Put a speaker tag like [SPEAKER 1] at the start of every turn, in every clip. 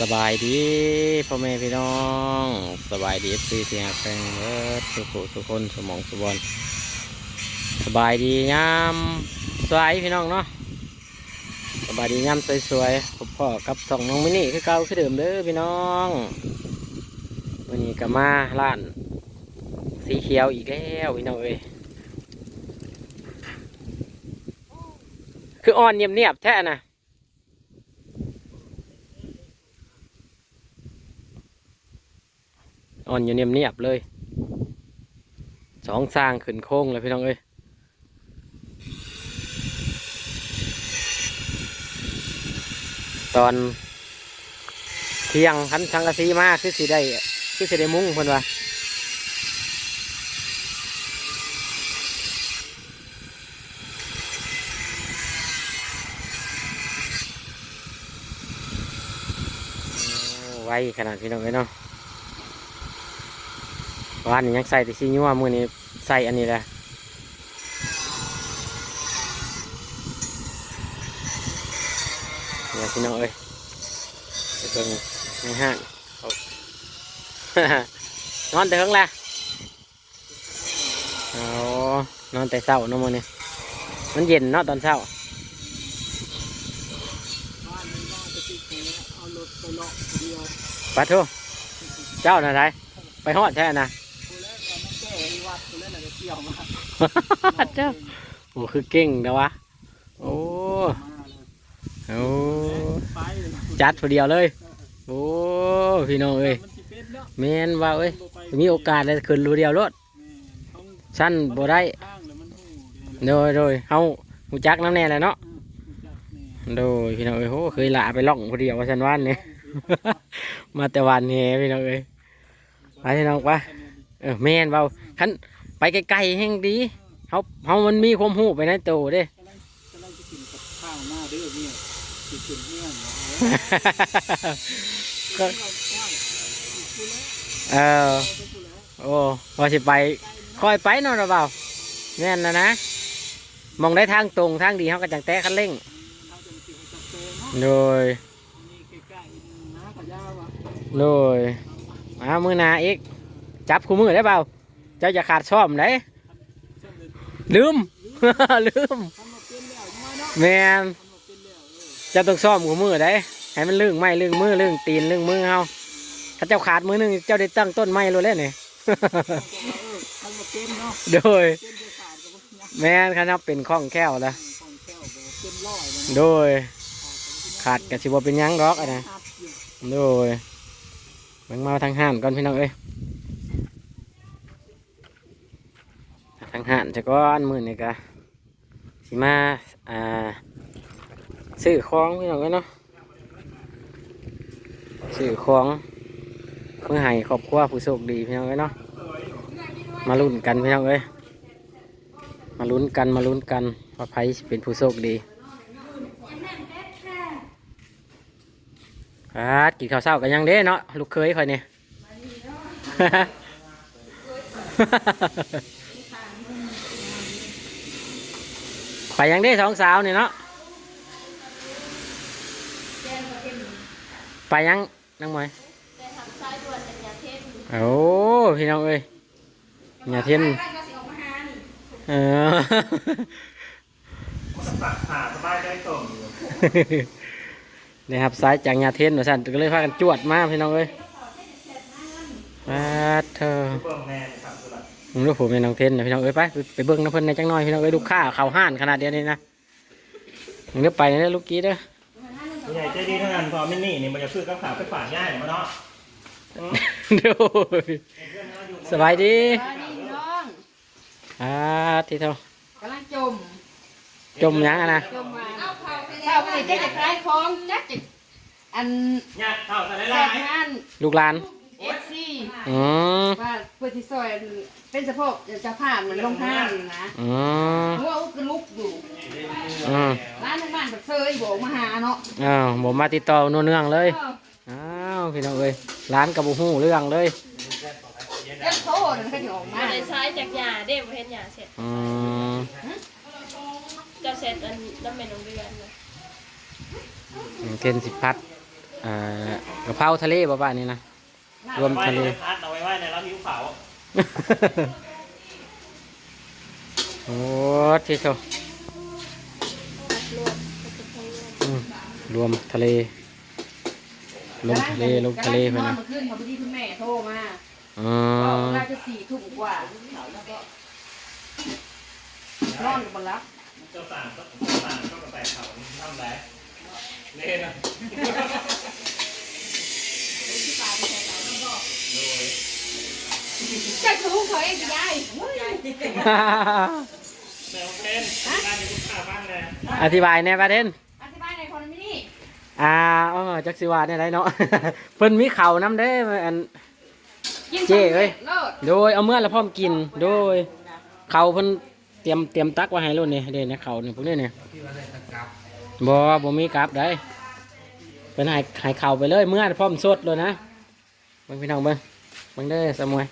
[SPEAKER 1] สบายดีพ่อแม่พี่น้อง สบายดีซีเสียงแฟงเอิร์ดสุขสุคนสมองสุบอลสบายดียามสวยพี่น้องเนาะสบายดียามสวยๆพบพ่อกับสองน้องมินี่คือเก่าคือเดิมเด้อพี่น้องวันนี้ก็มาร้าน สีเขียวอีกแล้วพี่น้องเอ้ยคืออ่อนเงียบๆแท้นะ อ่อนอยู่เนียบเลยสองสร้างขึ้นโค้งเลยพี่น้องเอ้ยตอนเที่ยงพันสังกะสีมากคือสิได้คือสิได้มุ้งเพิ่นว่าไวขนาดพี่น้องเลยเนาะ วานนี้ยังใส่แต่ซีนัวมือนี้ใส่อันนี้แหละเนี่ยพี่น้องเอ้ยไปเบิ่งในห้างนอนแต่ข้างละเอานอนแต่เช้าเนาะมือนี้มันเย็นเนาะตอนเช้าปัดทุเจ้าน่ะไรไปฮอดแท้นะ เจ้าโอ้คือเก่งนะวะ โอ้โอ้จัดพอเดียวเลย โอ้พี่น้องเอ้ยแมนว่าเอ้ยมีโอกาสเลยขึ้นรูเดียวรถสั้นบ่ได้โดยโดยเฮาหูจักน้ำแน่แหละเนาะโดยพี่น้องเอ้ยโอ้เคยละไปล่องพอเดียวว่าฉันว่านเนี่ยมาแต่วันนี้พี่น้องเอ้ยไปพี่น้องไปเออแม่นเบาคัน ไปไกลๆแห่งดีเฮาเฮามันมีความหูไปในตัวเด้
[SPEAKER 2] กำลังกำลังจะกินกับข้าวหน้าเด้อเนี่ยกินเป็นเมี่ยงเนาะ
[SPEAKER 1] ก็เออโอ้ว่าสิไปคอยไปเนาะเราเบาแม่นนะนะมองได้ทางตรงทางดีเขาก็จังแตะคันเร่ง
[SPEAKER 2] เขาจะมากินกับเตยเนาะ
[SPEAKER 1] โดย
[SPEAKER 2] นี่ใกล้ๆน้ากับย่าว่ะ
[SPEAKER 1] โดยมามือหนาอีกจับคู่มือได้เปล่า เจ้าจะขาดซ่อมได้
[SPEAKER 2] เช่นเลย
[SPEAKER 1] ลืม ลืม
[SPEAKER 2] ทำมาเป็นแล้วยังไงเนาะ
[SPEAKER 1] แม่น
[SPEAKER 2] ทำมาเป็นแล้วเออ
[SPEAKER 1] เจะต้องซ่อมคู่มือได้ให้มันลื่งไม้ลื่งมือลื่งตีนลื่งมือเฮาถ้าเจ้าขาดมือหนึงเจ้าได้ตั้งต้นไม้เลยเลยนี่
[SPEAKER 2] เออทำมาเป็นเนาะ
[SPEAKER 1] โดย
[SPEAKER 2] เป็นเดือดขาดกับพวกเนี้ย
[SPEAKER 1] แม่นคณะเป็นข้องแก้วละ
[SPEAKER 2] ของแก้วแบบเป็นร้อยเลยนะ
[SPEAKER 1] โดย ขาดกะสิบ่เป็นหยังดอกอะนะ
[SPEAKER 2] ขาดอยู่
[SPEAKER 1] โดยเบิ่งมาทางห้านก่อนพี่น้องเอ้ย ทางห้านจะก้อนมือนี่กะสิมาอ่าซื้อของพี่น้องเอ้ยเนาะซื้อของเพื่อให้ครอบครัวผู้โชคดีพี่น้องเอ้ยเนาะมาลุ้นกันพี่น้องเอ้ยมาลุ้นกันมาลุ้นกันว่าใครเป็นผู้โชคดีครับกินข้าวเช้ากันยังเด้เนาะลูกเคยคอยเนี่ย ไปยังเด้สองสาวนี่เนาะไปยังนั่งไหมโอ้พี่น้องเอ้ยอย่าเทียนเออ
[SPEAKER 2] หาสบายใจส่ง
[SPEAKER 1] นี่ครับสายจากยาเทนหนูสั่นก็เลยพากันจวดมากพี่น้องเอ้ยมาเธอ
[SPEAKER 2] เบิ่งแม่ครับสุดละ
[SPEAKER 1] ผมรู้ผมเป็นน้องเทนนะพี่น้องเอ้ยไปไปเบิ้งน้ำเพิ่นในจังน้อยพี่น้องเอ้ยลูกค้าเขาห้านขนาดเดียวนี่นะมึงเดี๋ยวไปนะลูกกี้เด้อ
[SPEAKER 3] ผู้ใหญ่ใจดีเท่านั้นพอมินนี่นี่มันจะซื้อกับข้าวไปฝากง่ายมาเนาะ
[SPEAKER 1] โดูสบายดี
[SPEAKER 4] สวัสดีพี่น้อง
[SPEAKER 1] อ่าที่เท่ากำ
[SPEAKER 4] ลังจม
[SPEAKER 1] จมหยังอะนะ
[SPEAKER 4] จมมาข้าวไปเจ๊จะคล้ายของจักจิอัน
[SPEAKER 3] เนี่ยข้าวใส่
[SPEAKER 4] แซ่
[SPEAKER 3] ลา
[SPEAKER 4] บ
[SPEAKER 3] ย
[SPEAKER 4] งาน
[SPEAKER 1] ลูกหลาน
[SPEAKER 4] เอฟซี
[SPEAKER 1] อืม
[SPEAKER 4] ว่าเพื่อที่ซอยเป็นสะโพกเจะผ่านเหมือนลงห้างนะ
[SPEAKER 1] อืม
[SPEAKER 4] หัวอุกกระลุกอยู่
[SPEAKER 1] อืม
[SPEAKER 4] ร้านทางบ้านแบบเซยบอกมาหาเนาะ
[SPEAKER 1] อ้าวผมมาติดต่อนู่นเนื่องเลย
[SPEAKER 4] เออ
[SPEAKER 1] อ้าวพี่น้องเอ้ยร้านกับบุหูเรื่องเลย
[SPEAKER 4] เจ้าโตนั่นก็จะออกมา
[SPEAKER 5] มาในซ้ายจากยาเด้บ่เห็นยาเสร็จ
[SPEAKER 1] อืม
[SPEAKER 5] จะเสร็จอันน้ำเมนองเดือนนะ
[SPEAKER 1] เทนสิพัดอ่ากะเพราทะเลบ่บ้านนี้นะ รวม
[SPEAKER 3] ไว้
[SPEAKER 1] ทะเล
[SPEAKER 3] ในพัดเอาไว้ไว้ในรับผิวขาว
[SPEAKER 1] โอ้ที่โชอืมรวมทะเล ลงทะเลลงทะเลไป
[SPEAKER 4] นอ
[SPEAKER 1] นะ
[SPEAKER 4] นเมื่อคืนเขาพอดีคุณแม่โทรมา
[SPEAKER 1] อ๋อ
[SPEAKER 4] บอกน่าจะสี่ทุ่มกว่าแล้วก็นอนกับบนรับ
[SPEAKER 3] เจ้าสั่งก็สั่งก็กระแตกเขาทำไรเล่นนะโดย
[SPEAKER 4] จะถูกเขาเองจะได้
[SPEAKER 3] แมวเต้นการอยู่ทุกขาบ้านเลย
[SPEAKER 1] อธิบายแน่ประเด็น
[SPEAKER 4] อธิบายในคนนี้นี่
[SPEAKER 1] อ่าอ๋อจักสิวาเนี่ยไรเนาะ เพิ่นมีเข่าวน้ำเด้อัน
[SPEAKER 4] กิน
[SPEAKER 1] เจ๊เอ้ย
[SPEAKER 4] เลิศ
[SPEAKER 1] โดยเอาเมื่อแล้วพร้อมกิน โดยเขาเพิ่นเตรียมเตรียมตักไว้ให้รุ่นนี่เด่นเขาเนี่ยพวกนี้เนี่ยบ่บ่มีกลับได้เป็นให้ให้เขาไปเลยเมื่อพร้อมสดเลยนะเบิ่งพี่น้องเบิ่งเบิ่งเด้อสมวย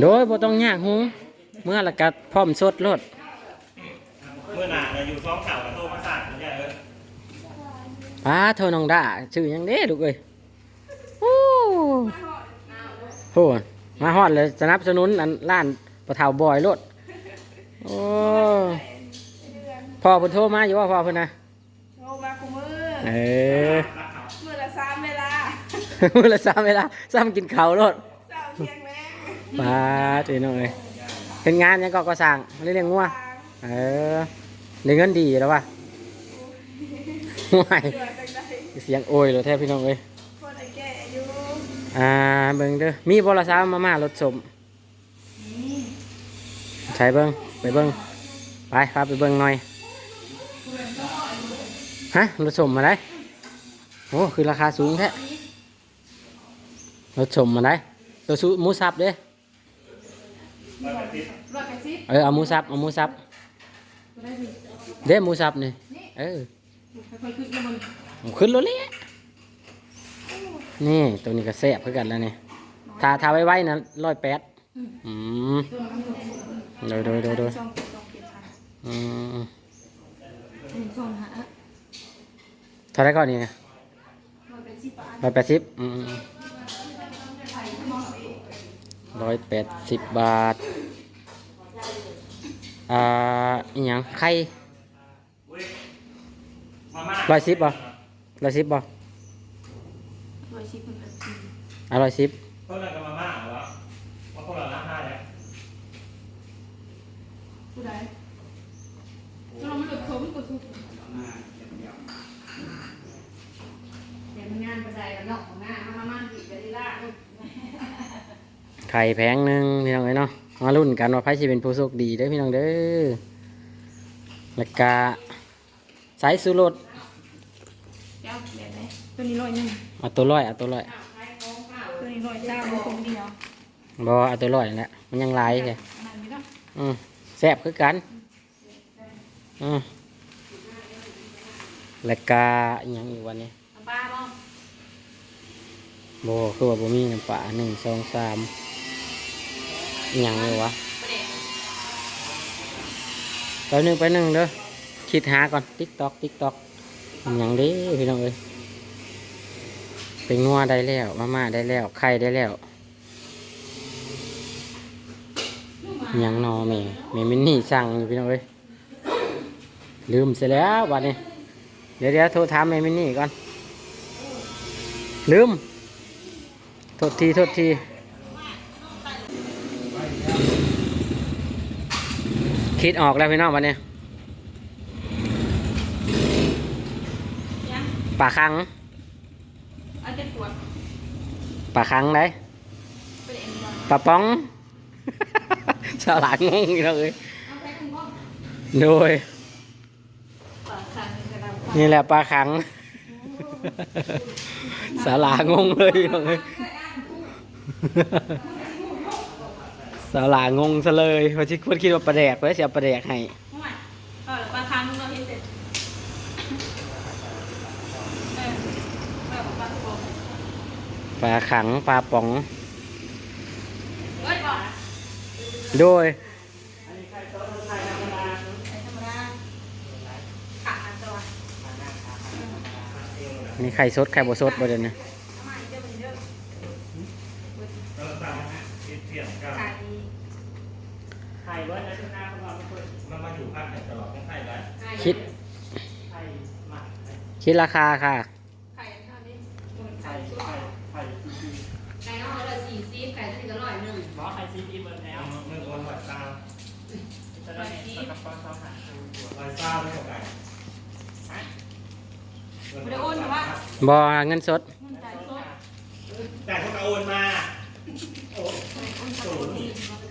[SPEAKER 1] โดยบ่ต้องยากหุงเมื่อแล้วก็พร้อมสดรถ
[SPEAKER 3] เมื่อหนาเนี่ยอยู่ซ้อมข่าวกับโตมาสั่งเนี่ยเออ
[SPEAKER 1] ป้าเท่าน้องด่าชื่อหยังเด้ลูกเอ้ยโอ้โหมาฮอดเลยสนับสนุนอันร้านปะเทาบอยรถโอ้พ่อเพิ่นโทรมาอยู่ว่าพ่อเพิ่นนะ
[SPEAKER 6] โทรมาคุมือ
[SPEAKER 1] เออ มื้อละสามเวลาซ้ำกินข้าวรถ
[SPEAKER 6] เช้าเที่ยงแม่
[SPEAKER 1] ป้าตีน้องเอ้ยเป็นงานหยังก็ก็สั่งเลี้ยงงัวเออได้เงินดีแล้ววะห่วย
[SPEAKER 6] เดือดจังใด
[SPEAKER 1] เสียงโอยเลยแท้พี่น้องเอ้ย
[SPEAKER 6] คนไอ้แก่อยู่
[SPEAKER 1] อ่าเบิ่งเด้อมีบรสาวมาม่ารถสมใช้เบิ่งไปเบิ่งไปพาไปเบิ่งหน่อยฮะรถสมมาได้โอ้คือราคาสูงแท้ รถสมมาได้ตัวสูหมูสับเด้
[SPEAKER 3] มาแบบติด
[SPEAKER 4] ร้อยแปดสิบ
[SPEAKER 1] เออเอาหมูสับเอาหมูสับ
[SPEAKER 4] ก็ได้สิ
[SPEAKER 1] เด้หมูสับนี่เออ
[SPEAKER 4] ค่อยๆขึ้นกันมัน
[SPEAKER 1] เอาขึ้นรถเลยนี่ตัวนี้ก็แซ่บเพื่อกันแล้วนี่ทาทาไว้ไว้นะร้อยแปดอืมโดยโดยโดยโดย
[SPEAKER 6] ช่องช่องเก็บพัน
[SPEAKER 1] อืม
[SPEAKER 6] หนึ่งช่องหา
[SPEAKER 1] เท่าไหรก่อนนี่
[SPEAKER 6] ร้อยเป็นสิบบาท
[SPEAKER 1] ร้อยแปดสิบ ร้อยแปดสิบบาท อ่าอีหยังไข่
[SPEAKER 3] มาม่า
[SPEAKER 1] ร้อยสิบบ่ร้อยสิบบ่
[SPEAKER 6] ร้อยสิบเป็นแบบสี่
[SPEAKER 1] อะร้อยสิบ
[SPEAKER 3] เท่านั้นกับมาม่าเหรอว่าพวกเราละห้าแล้ว
[SPEAKER 4] ผู้ใดเราไม่หลุดโซ่ไม่กดซุปเดี๋ยวมันงานประดกับนอกของหน้ามามามันอีกจะได้ล่า
[SPEAKER 1] ไข่แพงหนึ่งพี่น้องเอ้ยเนาะมาลุ้นกันว่าไพ่สิเป็นผู้โชคดีเด้อพี่น้องเด้อแล้วก็สายสุรส
[SPEAKER 6] เจ้าแบบไหนตัวนี้ร้อยหนึ่ง
[SPEAKER 1] เอาตัวร้อยเอาตัวร้อย
[SPEAKER 6] ตัวนี้ร้อยเจ้ามีคงเดียว
[SPEAKER 1] บ่เอาตัวร้อยนั่นแหละมันยังหลายแค่
[SPEAKER 6] อันนั้นไม่ต้อง
[SPEAKER 1] อืมแซ่บคือกันอืมแล้วก็อิหยังอีกวันนี้
[SPEAKER 4] ปลาบ้อง
[SPEAKER 1] โบคือว่าบ่มีน้ำปลาหนึ่งสองสามอิห ยังเลยวะไปหนึ่งไปหนึ่งเด้อคิดหาก่อนติ๊กตอกติ๊กตอกยังด้พี่น้องเอ้ยเป็นงัวได้แล้วมาม่าได้แล้วไข่ได้แล้วยังนอแม่แม่มินนี่สั่งอยู่พี่น้องเอ้ยลืมเสียแล้ววันนี้เดี๋ยวเดี๋ยวโทรถามแม่มินนี่ก่อนลืมโทษทีโทษที คิดออกแล้วพี่น้องวันนี้ป่าคัง
[SPEAKER 6] อันจะตรวจ
[SPEAKER 1] ป่าคังได้
[SPEAKER 6] เป็นเอ็มวัน
[SPEAKER 1] ป่าป้องฉลาดงงอีกแล้วเอ้ยโดย
[SPEAKER 6] ปากคันกระดาษ
[SPEAKER 1] นี่แหละปลาคัง สาลางงเลยพี่น้องเอ้ย สาลางงซะเลยเพราะที่คนคิดว่าปลาแดกเพราะจะเอาปลาแดกให้
[SPEAKER 6] เออปลาคันเราเห็นเสร็จเออเออปลาตัว
[SPEAKER 1] ปลาขังปลาป๋อง
[SPEAKER 6] เฮ้ยบอก
[SPEAKER 1] โดย
[SPEAKER 6] ไอ้ธรรมดาขาดตัว
[SPEAKER 1] นี่ไข่สดไข่บ่สดบ่เดี๋ยวนี้
[SPEAKER 4] เอามาอีกเด้อมาอีกเด้อ
[SPEAKER 3] เสียนกัน
[SPEAKER 4] ไข่
[SPEAKER 2] ไข่เบิร์ดนะทุกหน้าเขาบอกไม่เคย
[SPEAKER 3] มันมาอยู่ภาคไหนตลอดไม่ใช่ไหม
[SPEAKER 1] คิด
[SPEAKER 2] ไข่หมักไข่
[SPEAKER 1] คิดราคาค่ะ
[SPEAKER 4] ไข่เท่านี้
[SPEAKER 2] ไข่ไข่ไข่ซีซี
[SPEAKER 4] ไก่เอาเลยสี่ซีไก่ตัวนี้ก็ร้อยหนึ่ง
[SPEAKER 2] หมอไข่ซีซีเบิร์ดแล้ว
[SPEAKER 3] เมื่อวันวันเศร้า
[SPEAKER 2] จะได้เนี่ยกับปลาเขาหาดูตัว
[SPEAKER 3] วันเศร้าไม่ตกไก่
[SPEAKER 6] ไม่ได้โอนหรอว่า
[SPEAKER 1] บ่เงินสด
[SPEAKER 6] มันจ่ายสด
[SPEAKER 3] แต่เขาโอนมา
[SPEAKER 4] สูง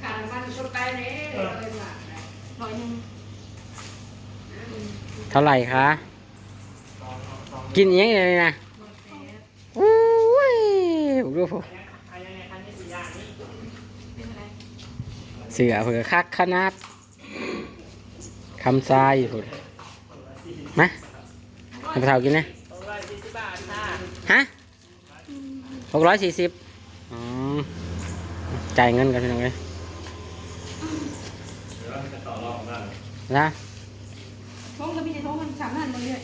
[SPEAKER 4] ขาดมันชดไปเลยเลยว่า
[SPEAKER 6] ร้อยนึง
[SPEAKER 1] เท่าไหร่คะ กินเอยังไงเลยนะอุ้ยดูพวก
[SPEAKER 2] ไข่ยังไงคันนี้สี่อย่างนี้
[SPEAKER 6] เสื
[SPEAKER 1] อเผือคักขนาดคำทรายพุ่นมาให้พระเท่ากินนะ
[SPEAKER 2] ตรงร้อยสี่สิบบาทค่ะ
[SPEAKER 1] ฮะหกร้อยสี่สิบ จ่ายเงินกันพี่น้องเลย
[SPEAKER 3] เดี๋ยวเราจะต่อรองกัน
[SPEAKER 1] นะ
[SPEAKER 6] ท้องก็มีแต่ท้องมันสามพันเลย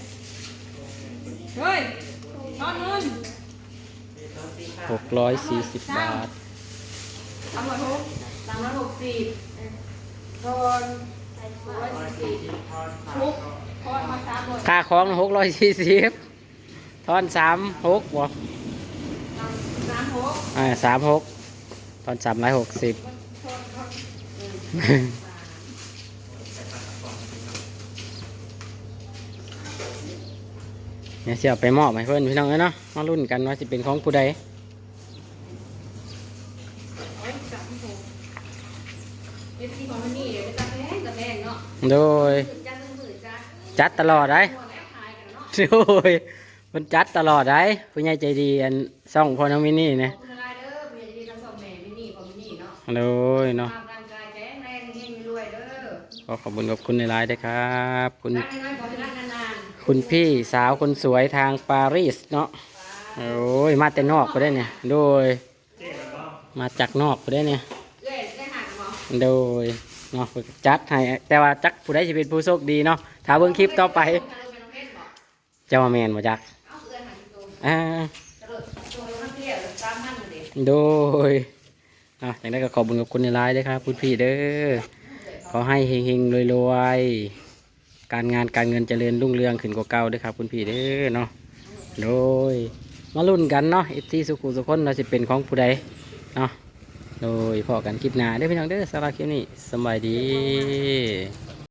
[SPEAKER 6] เฮ้ยนอนเงิน
[SPEAKER 1] หกร้อยสี่สิบบาท
[SPEAKER 6] ทำหมดทุก
[SPEAKER 4] สามร้อยหกสิบตอนร้อยสี่สิบ
[SPEAKER 6] ทุกทอดมาสามร้อย
[SPEAKER 1] ค่าของหกร้อยสี่สิบทอนสามหกบ่
[SPEAKER 4] สามหก
[SPEAKER 1] อ่าสามหก ทอนสามร้อยหกสิบเนี่ยเสียไปมอบให้เพื่อนพี่น้องเอ้ยเนาะมารุ่นกันว่าสิเป็นของผู้ใด
[SPEAKER 4] เอฟซีของมันนี่เดี๋ยวจะแพงจะแพงเนาะ
[SPEAKER 1] โดย
[SPEAKER 4] จัดหนึ่งหมื่นจ้า
[SPEAKER 1] จัดตลอดได้
[SPEAKER 4] หัวแล้วขายกันเนาะ
[SPEAKER 1] โดยมันจัดตลอดได้ผู้ใหญ่ใจดีอันซ่องพอน้องมินนี่
[SPEAKER 4] ข
[SPEAKER 1] นะ โดยเนาะ
[SPEAKER 4] ความร่างกายแข็งแรงเฮงรวยเด้อ
[SPEAKER 1] ขอขอบคุณขอบคุณในไลน์ด้วยครับ คุณ
[SPEAKER 4] รักน้อยๆขอให้รักนาน
[SPEAKER 1] คุณพี่สาวคนสวยทางปารีสเนาะโอ้ยมาแต่นอกไปได้เนี่ย โดย
[SPEAKER 3] เจ๊กันบ้าง
[SPEAKER 1] มาจากนอกไปได้เนี่ย
[SPEAKER 4] ๆเอ้ยได้หักหมอ
[SPEAKER 1] โดยเนาะจัดให้แต่ว่าจักผู้ใดจะเป็นผู้โชคดีเนาะถ้าเบิ่งคลิปต่อไปเจ้าว่าแมนมาจัก
[SPEAKER 4] เอาเอื้อนหักตัว
[SPEAKER 1] อ่า
[SPEAKER 4] กระโดดตัวมันเที่ยวตามมันเลย
[SPEAKER 1] โดย อะอย่างนั้นก็ขอบคุณกับคุณในไลน์ด้วยครับคุณพี่เด้อขอให้เฮงๆรวยๆการงานการเงินเจริญรุ่งเรืองขึ้นกว่าเก่าด้วยครับคุณพี่เด้อเนาะโดยมาลุ้นกันเนาะเอฟซีสุขุสุขคนเราจะเป็นของผู้ใดเนาะโดยพอกันคลิปหน้าได้อพี่น้องเด้อสำหรับคลิปนี้สบายดี